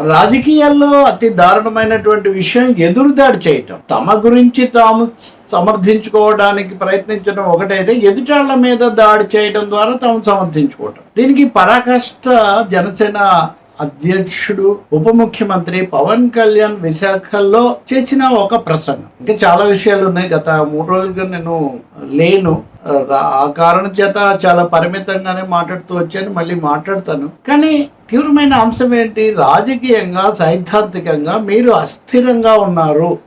రాజకీయాల్లో అతి దారుణమైనటువంటి విషయం ఎదురుదాడి చేయటం. తమ గురించి తాము సమర్థించుకోవడానికి ప్రయత్నించడం ఒకటైతే ఎదుటాళ్ళ మీద దాడి చేయడం ద్వారా తాము సమర్థించుకోవటం. దీనికి పరాకాష్ట జనసేన అధ్యక్షుడు ఉప ముఖ్యమంత్రి పవన్ కళ్యాణ్ విశాఖలో చేసిన ఒక ప్రసంగం. ఇంకా చాలా విషయాలు ఉన్నాయి. గత మూడు రోజులుగా నేను లేను. ఆ కారణం చేత చాలా పరిమితంగానే మాట్లాడుతూ వచ్చాను. మళ్ళీ మాట్లాడతాను. కానీ తీవ్రమైన అంశం ఏంటి? రాజకీయంగా సైద్ధాంతికంగా మీరు అస్థిరంగా ఉన్నారు.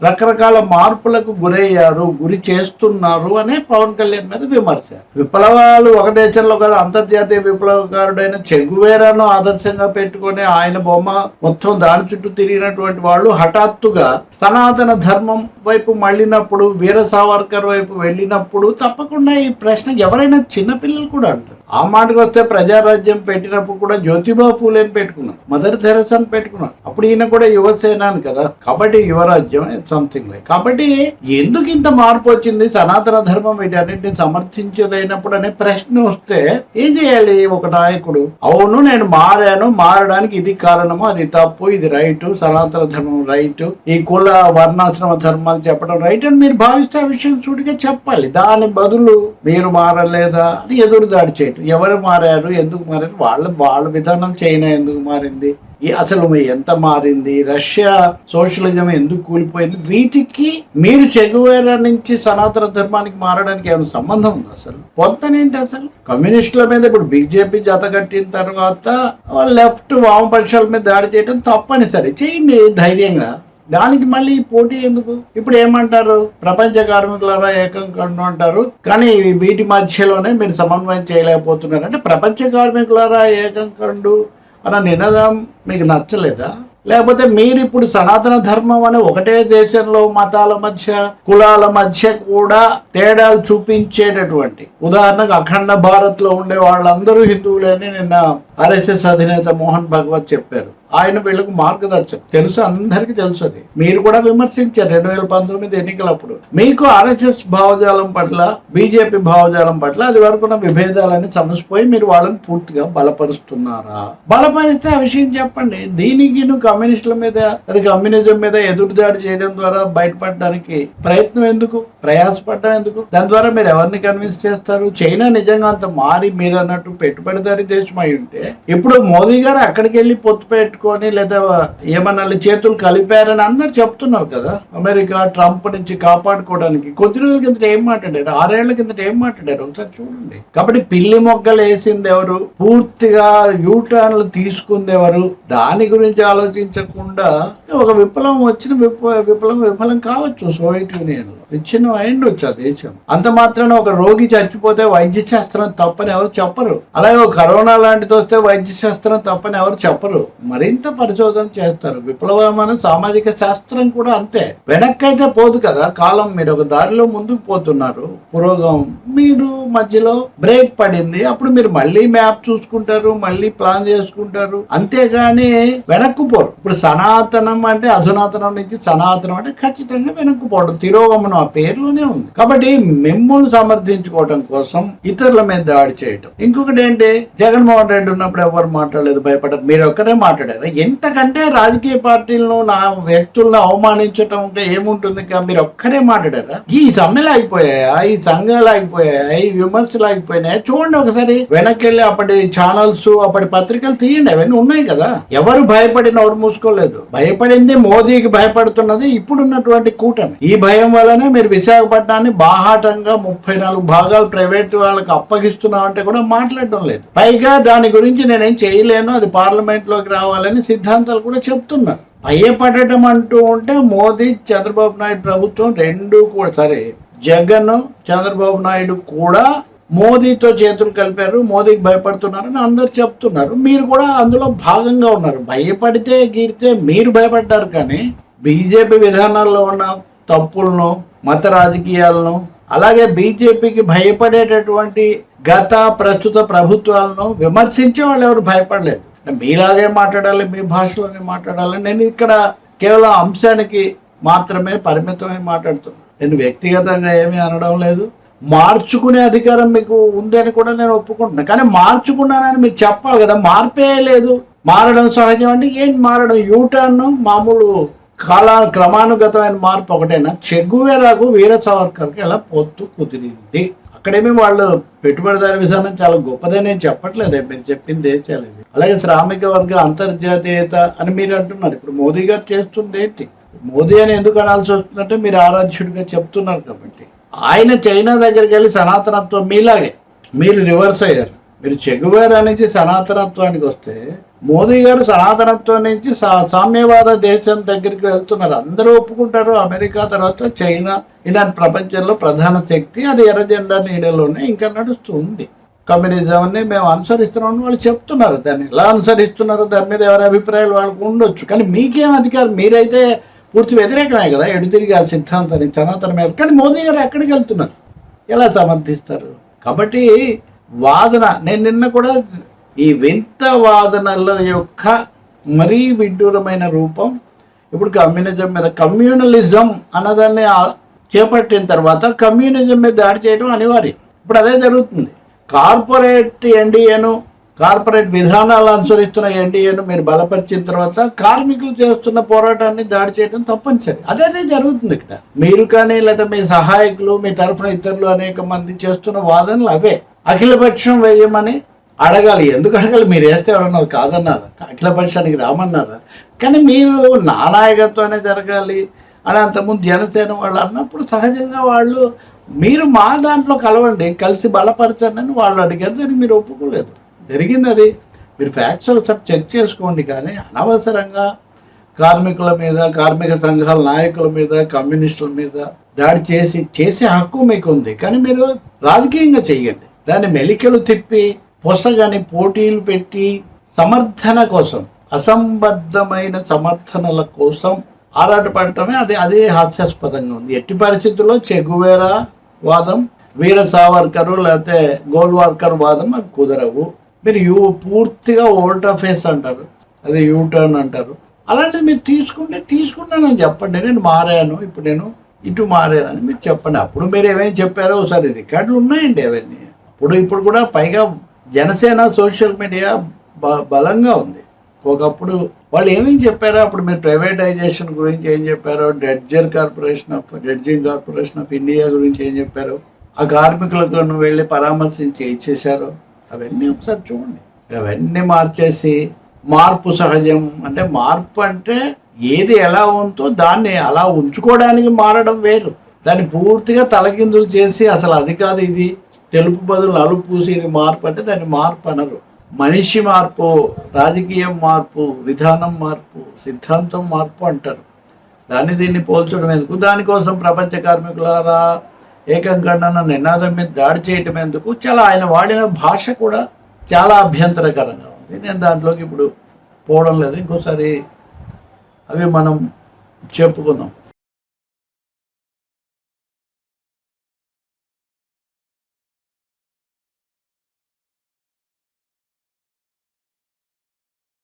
రకరకాల మార్పులకు గురయ్యారు గురి చేస్తున్నారు అనే పవన్ కళ్యాణ్ మీద విమర్శ. విప్లవాలు ఒక దేశంలో కాదు అంతర్జాతీయ విప్లవకారుడైన చెగువేరాను ఆదర్శంగా పెట్టుకొని ఆయన బొమ్మ మొత్తం దాని చుట్టూ తిరిగినటువంటి వాళ్ళు హఠాత్తుగా సనాతన ధర్మం వైపు మళ్ళినప్పుడు వీర సావర్కర్ వైపు వెళ్ళినప్పుడు తప్పకుండా ఈ ప్రశ్న ఎవరైనా చిన్నపిల్లలు కూడా అంటారు. ఆ మాటకు వస్తే ప్రజారాజ్యం పెట్టినప్పుడు కూడా జ్యోతిబా పూలేని పెట్టుకున్నాం. మదర్ తెరసాని పెట్టుకున్నాం. అప్పుడు ఈయన కూడా యువసేనాని కదా. కాబట్టి యువరాజ్యం సంథింగ్ లైక్ కాబట్టి ఎందుకు ఇంత మార్పు వచ్చింది? సనాతన ధర్మం వీటన్నిటిని సమర్థించదైనప్పుడు అనే ప్రశ్న వస్తే ఏం చేయాలి ఒక నాయకుడు? అవును నేను మారాను మారడానికి ఇది కారణము అది తప్పు ఇది రైట్ సనాతన ధర్మం రైట్ ఈ కుల వర్ణాశ్రమ ధర్మాలు చెప్పడం రైట్ అని మీరు భావిస్తే ఆ విషయం చూడిగా చెప్పాలి. దాని బదులు మీరు మారలేదా? అని ఎదురుదాడి చేయటం. ఎవరు మారారు? ఎందుకు మారారు? వాళ్ళ వాళ్ళ విధానం చైనా ఎందుకు మారింది? ఈ అసలు ఎంత మారింది? రష్యా సోషలిజం ఎందుకు కూలిపోయింది? వీటికి మీరు చెగువేరా నుంచి సనాతన ధర్మానికి మారడానికి ఏమైనా సంబంధం ఉంది అసలు? పొంతనేంటి అసలు? కమ్యూనిస్టుల మీద ఇప్పుడు బీజేపీ జత కట్టిన తర్వాత లెఫ్ట్ వామపక్షాల మీద దాడి చేయడం తప్పనిసరి. చేయండి ధైర్యంగా. దానికి మళ్ళీ ఈ పోటీ ఎందుకు? ఇప్పుడు ఏమంటారు? ప్రపంచ కార్మికులారా ఏకం కండు అంటారు. కానీ వీటి మధ్యలోనే మీరు సమన్వయం చేయలేకపోతున్నారు. అంటే ప్రపంచ కార్మికులారా ఏకం కండు అన్న నినాదం మీకు నచ్చలేదా? లేకపోతే మీరు ఇప్పుడు సనాతన ధర్మం అనే ఒకటే దేశంలో మతాల మధ్య కులాల మధ్య కూడా తేడాలు చూపించేటటువంటి ఉదాహరణకు అఖండ భారత్లో ఉండే వాళ్ళందరూ హిందువులని నిన్న ఆర్ఎస్ఎస్ అధినేత మోహన్ భగవత్ చెప్పారు. ఆయన వీళ్ళకు మార్గదర్శకం తెలుసు అందరికీ తెలుసు అది. మీరు కూడా విమర్శించారు రెండు వేల పంతొమ్మిది ఎన్నికలప్పుడు. మీకు ఆర్ఎస్ఎస్ భావజాలం పట్ల బీజేపీ భావజాలం పట్ల అది వరకున్న విభేదాలన్నీ సమసిపోయి మీరు వాళ్ళని పూర్తిగా బలపరుస్తున్నారా? బలపరిస్తే ఆ విషయం చెప్పండి. దీనికి నువ్వు కమ్యూనిస్టుల మీద అది కమ్యూనిజం మీద ఎదురుదాడి చేయడం ద్వారా బయటపడడానికి ప్రయత్నం ఎందుకు? ప్రయాసపడడం ఎందుకు? దాని ద్వారా మీరు ఎవరిని కన్విన్స్ చేస్తారు? చైనా నిజంగా అంత మారి మీరు అన్నట్టు పెట్టుబడిదారి దేశం అయి ఉంటే ఇప్పుడు మోదీ గారు అక్కడికి వెళ్ళి పొత్తు పెట్టుకొని లేదా ఏమన్నా చేతులు కలిపారని అందరు చెప్తున్నారు కదా. అమెరికా ట్రంప్ నుంచి కాపాడుకోవడానికి. కొద్ది రోజుల కిందట ఏం మాట్లాడారు? ఆరేళ్ళ కిందట ఏం మాట్లాడారు? ఒకసారి చూడండి. కాబట్టి పిల్లి మొగ్గలు వేసింది ఎవరు? పూర్తిగా యూటర్న్లు తీసుకుంది ఎవరు? దాని గురించి ఆలోచించకుండా ఒక విప్లవం వచ్చిన విప్ల విప్లవం విఫలం కావచ్చు సోవియట్ యూనియన్. విచ్ఛిన్నం అయిండొచ్చు ఆ దేశం. అంత మాత్రాన ఒక రోగి చచ్చిపోతే వైద్య శాస్త్రం తప్పని ఎవరు చెప్పరు. అలాగే ఒక కరోనా లాంటిది వస్తే వైద్య శాస్త్రం తప్పని ఎవరు చెప్పరు. మరింత పరిశోధన చేస్తారు. విప్లవమైన సామాజిక శాస్త్రం కూడా అంతే. వెనక్కైతే పోదు కదా. కాలం మీరు ఒక దారిలో ముందుకు పోతున్నారు. పురోగం మీరు మధ్యలో బ్రేక్ పడింది. అప్పుడు మీరు మళ్ళీ మ్యాప్ చూసుకుంటారు మళ్ళీ ప్లాన్ చేసుకుంటారు. అంతేగాని వెనక్కు పోరు. ఇప్పుడు సనాతనం అంటే అధునాతనం నుంచి సనాతనం అంటే ఖచ్చితంగా వెనక్కు పోవడం. తిరోగమనం. ఆ పేరులోనే ఉంది. కాబట్టి మిమ్మల్ని సమర్థించుకోవడం కోసం ఇతరుల మీద దాడి చేయటం. ఇంకొకటి ఏంటి? జగన్మోహన్ రెడ్డి ఉన్నప్పుడు ఎవరు మాట్లాడలేదు భయపడరు మీరు ఒక్కరే మాట్లాడారు? ఎంతకంటే రాజకీయ పార్టీలను నా వ్యక్తులను అవమానించటం ఏముంటుంది? మీరు ఒక్కరే మాట్లాడారా? ఈ సమ్మెలు ఆగిపోయాయా? ఈ సంఘాలు ఆగిపోయాయా? ఈ విమర్శలు ఆగిపోయినాయా? చూడండి ఒకసారి. వెనక్కి అప్పటి ఛానల్స్ అప్పటి పత్రికలు తీయండి. అవన్నీ ఉన్నాయి కదా. ఎవరు భయపడిన ఎవరు మూసుకోలేదు. భయపడింది మోదీకి భయపడుతున్నది ఇప్పుడున్నటువంటి కూటమి. ఈ భయం వలన మీరు విశాఖపట్నాన్ని బాహాటంగా ముప్పై నాలుగు భాగాలు ప్రైవేట్ వాళ్ళకి అప్పగిస్తున్నామంటే కూడా మాట్లాడడం లేదు. పైగా దాని గురించి నేనేం చేయలేను అది పార్లమెంట్లోకి రావాలని సిద్ధాంతాలు కూడా చెప్తున్నారు. భయపడటం అంటూ ఉంటే మోదీ చంద్రబాబు నాయుడు ప్రభుత్వం రెండు కూడా సరే జగన్ చంద్రబాబు నాయుడు కూడా మోదీతో చేతులు కలిపారు మోదీకి భయపడుతున్నారని అందరు చెప్తున్నారు. మీరు కూడా అందులో భాగంగా ఉన్నారు. భయపడితే గీడితే మీరు భయపడ్డారు కానీ బీజేపీ విధానాల్లో ఉన్న తప్పులను మత రాజకీయాలను అలాగే బీజేపీకి భయపడేటటువంటి గత ప్రస్తుత ప్రభుత్వాలను విమర్శించే వాళ్ళు ఎవరు భయపడలేదు. మీలాగే మాట్లాడాలి మీ భాషలోనే మాట్లాడాలి నేను ఇక్కడ కేవలం అంశానికి మాత్రమే పరిమితమై మాట్లాడుతున్నాను నేను వ్యక్తిగతంగా ఏమీ అనడం లేదు. మార్చుకునే అధికారం మీకు ఉందని కూడా నేను ఒప్పుకుంటున్నాను కానీ మార్చుకున్నానని మీరు చెప్పాలి కదా. మార్పే లేదు. మారడం సహజం అంటే ఏం మారడం? యూటర్న్ మామూలు కాల క్రమానుగతమైన మార్పు ఒకటైనా? చెగువేరాకు వీర సావర్కర్కి ఎలా పొత్తు కుదిరింది. అక్కడేమీ వాళ్ళు పెట్టుబడిదారి విధానం చాలా గొప్పదని నేను చెప్పట్లేదే మీరు చెప్పింది దేశాలు ఇవి అలాగే శ్రామిక వర్గ అంతర్జాతీయత అని మీరు అంటున్నారు. ఇప్పుడు మోదీ గారు చేస్తుంది ఏంటి? మోదీ అని ఎందుకు అనాల్సి వస్తుందంటే మీరు ఆరాధ్యుడిగా చెప్తున్నారు కాబట్టి. ఆయన చైనా దగ్గరికి వెళ్ళి సనాతనత్వం మీలాగే. మీరు రివర్స్ అయ్యారు. మీరు చెగువేరా నుంచి సనాతనత్వానికి వస్తే మోదీ గారు సనాతనత్వం నుంచి సా- సామ్యవాద దేశం దగ్గరికి వెళ్తున్నారు. అందరూ ఒప్పుకుంటారు అమెరికా తర్వాత చైనా. ఇలాంటి ప్రపంచంలో ప్రధాన శక్తి అది ఎర్ర జెండా నీడలోనే ఇంకా నడుస్తుంది కమ్యూనిజంని మేము అనుసరిస్తున్నామని వాళ్ళు చెప్తున్నారు. దాన్ని ఎలా అనుసరిస్తున్నారు దాని మీద ఎవరి అభిప్రాయాలు వాళ్ళకు ఉండొచ్చు. కానీ మీకేం అధికారం? మీరైతే పూర్తి వ్యతిరేకమే కదా. ఎడు తిరిగి ఆ సిద్ధాంతానికి సనాతన మీద. కానీ మోదీ గారు ఎక్కడికి వెళ్తున్నారు? ఎలా సమర్థిస్తారు? కాబట్టి వాదన నేను నిన్న కూడా ఈ వింత వాదనల యొక్క మరీ విడ్డూరమైన రూపం ఇప్పుడు కమ్యూనిజం మీద కమ్యూనలిజం అన్నదాన్ని చేపట్టిన తర్వాత కమ్యూనిజం మీద దాడి చేయడం అనివార్యం. ఇప్పుడు అదే జరుగుతుంది. కార్పొరేట్ ఎన్డీఏను కార్పొరేట్ విధానాలు అనుసరిస్తున్న ఎన్డీఏను మీరు బలపరిచిన తర్వాత కార్మికులు చేస్తున్న పోరాటాన్ని దాడి చేయడం తప్పనిసరి. అదే అదే జరుగుతుంది ఇక్కడ. మీరు కానీ లేదా మీ సహాయకులు మీ తరఫున ఇతరులు అనేక మంది చేస్తున్న వాదనలు అవే. అఖిలపక్షం వేయమని అడగాలి. ఎందుకు అడగాలి? మీరు వేస్తే ఎవరన్నా కాదన్నారు? అఖిలపక్షానికి రామన్నారా? కానీ మీరు నా నాయకత్వమే జరగాలి అని అంతకుముందు జనసేన వాళ్ళు అన్నప్పుడు సహజంగా వాళ్ళు మీరు మా దాంట్లో కలవండి కలిసి బలపరచండి వాళ్ళు అడిగారు. దానికి మీరు ఒప్పుకోలేదు. జరిగింది అది. మీరు ఫ్యాక్ట్స్ ఒకసారి చెక్ చేసుకోండి. కానీ అనవసరంగా కార్మికుల మీద కార్మిక సంఘాల నాయకుల మీద కమ్యూనిస్టుల మీద దాడి చేసి చేసే హక్కు మీకు ఉంది కానీ మీరు రాజకీయంగా చేయండి దాన్ని మెలికలు తిప్పి పొసగని పోటీలు పెట్టి సమర్థన కోసం అసంబద్ధమైన సమర్థనల కోసం ఆరాటపడటమే అది అదే హాస్యాస్పదంగా ఉంది. ఎట్టి పరిస్థితుల్లో చెగువేరా వాదం వీర సావర్కరు లేకపోతే గోల్వార్కర్ వాదం అవి కుదరవు. మీరు యూ పూర్తిగా ఓల్టా ఫేస్ అంటారు అదే యూ టర్న్ అంటారు. అలాంటిది మీరు తీసుకుంటే తీసుకున్నానని చెప్పండి. నేను మారాను ఇప్పుడు నేను ఇటు మారానని మీరు చెప్పండి. అప్పుడు మీరు ఏమేమి చెప్పారో ఒకసారి రికార్డులు ఉన్నాయండి అవన్నీ. ఇప్పుడు ఇప్పుడు కూడా పైగా జనసేన సోషల్ మీడియా బ బలంగా ఉంది. ఒకప్పుడు వాళ్ళు ఏమేమి చెప్పారో అప్పుడు మీరు ప్రైవేటైజేషన్ గురించి ఏం చెప్పారో dredger corporation of dredging corporation of India గురించి ఏం చెప్పారో ఆ కార్మికులకు వెళ్ళి పరామర్శించి ఏం చేశారో అవన్నీ ఒకసారి చూడండి. అవన్నీ మార్చేసి మార్పు సహజం అంటే మార్పు అంటే ఏది ఎలా ఉందో దాన్ని అలా ఉంచుకోవడానికి మారడం వేరు. దాన్ని పూర్తిగా తలకిందులు చేసి అసలు అది కాదు ఇది తెలుపు బదులు నలుపు పూసేది మార్పు అంటే దాన్ని మార్పు అనరు. మనిషి మార్పు రాజకీయం మార్పు విధానం మార్పు సిద్ధాంతం మార్పు అంటారు. దాన్ని దీన్ని పోల్చడం ఎందుకు? దానికోసం ప్రపంచ కార్మికులారా ఏకంగా నినాదం మీద దాడి చేయటం ఎందుకు? చాలా ఆయన వాడిన భాష కూడా చాలా అభ్యంతరకరంగా ఉంది. నేను దాంట్లోకి ఇప్పుడు పోవడం లేదు. ఇంకోసారి అవి మనం చెప్పుకుందాం.